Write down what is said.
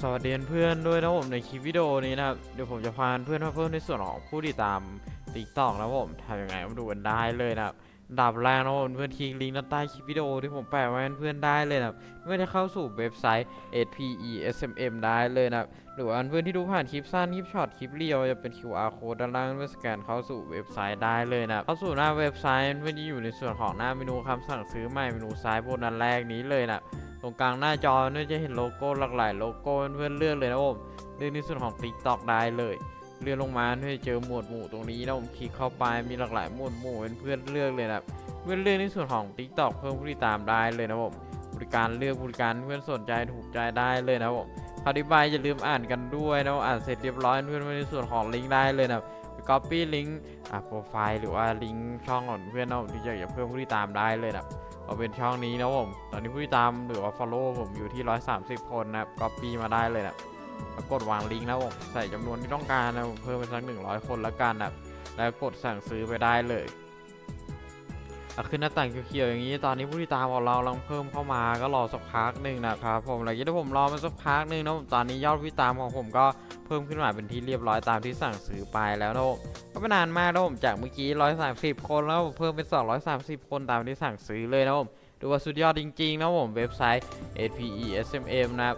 สวัสดีเพื่อนด้วยนะผมในคลิปวิดีโอนี้นะครับเดี๋ยวผมจะพาเพื่อนมาเพิ่มในส่วนของผู้ติดตามติ๊กต็อกนะผมทำยังไงมาดูกันได้เลยนะครับ ดับแรกนะเพื่อนทิ้งลิงก์ด้านใต้คลิปวิดีโอที่ผมแปะไว้ให้เพื่อนได้เลยนะเมื่อจะเข้าสู่เว็บไซต์ spesmm ได้เลยนะหรือว่าเพื่อนที่ดูผ่านคลิปสั้นคลิปช็อตคลิปเรียวจะเป็น QR code ด้านล่างเพื่อสแกนเข้าสู่เว็บไซต์ได้เลยนะเข้าสู่หน้าเว็บไซต์เพื่อนที่อยู่ในส่วนของหน้าเมนูคำสั่งซื้อใหม่เมนูซ้ายบนด้านแรกนี้เลยนะตรงกลางหน้าจอเนี่ยจะเห็นโลโก้หลากหลายโลโก้เพื่อนเลือกเลยนะผมเลือกในส่วนของ TikTok ได้เลย เลื่อนลงมาเพื่อเจอหมวดหมู่ตรงนี้นะผมคลิกเข้าไปมีหลากหลายหมวดหมู่เพื่อนเลือกเลยนะเพื่อนเลือกในส่วนของ TikTok เพิ่มผู้ติดตามได้เลยนะผมบริการเลือกบริการเพื่อนสนใจถูกใจได้เลยนะผมคำอธิบายอย่าลืมอ่านกันด้วยนะอ่านเสร็จเรียบร้อยเพื่อนในส่วนของลิงก์ได้เลยนะก๊อปปี้ลิงก์อะโปรไฟล์หรือว่าลิงก์ช่องของเพื่อนนะผมที่อยากจะเพิ่มผู้ติดตามได้เลยนะเอาเป็นช่องนี้นะผมตอนนี้ผู้ติดตามหรือว่า follow ผมอยู่ที่ 130 คนนะครับ copy มาได้เลยนะ กดวางลิงก์นะผมใส่จำนวนที่ต้องการนะผมเพิ่มไปสัก100คนละกันนะแล้วกดสั่งซื้อไปได้เลยขึ้นหน้าต่างเขียวๆอย่างนี้ตอนนี้ผู้ติดตามของเราลังเพิ่มเข้ามาก็รอสักพักหนึ่งนะครับผมหลังจากที่ผมรอมาสักพักหนึ่งนะผมตอนนี้ยอดผู้ติดตามของผมก็เพิ่มขึ้นมาเป็นที่เรียบร้อยตามที่สั่งซื้อไปแล้วนะผมก็ไม่นานมากนะผมจากเมื่อกี้ 130 คนแล้วเพิ่มเป็น 230 คนตามที่สั่งซื้อเลยนะผมดูว่าสุดยอดจริงๆนะผมเว็บไซต์ APE SMM นะครับ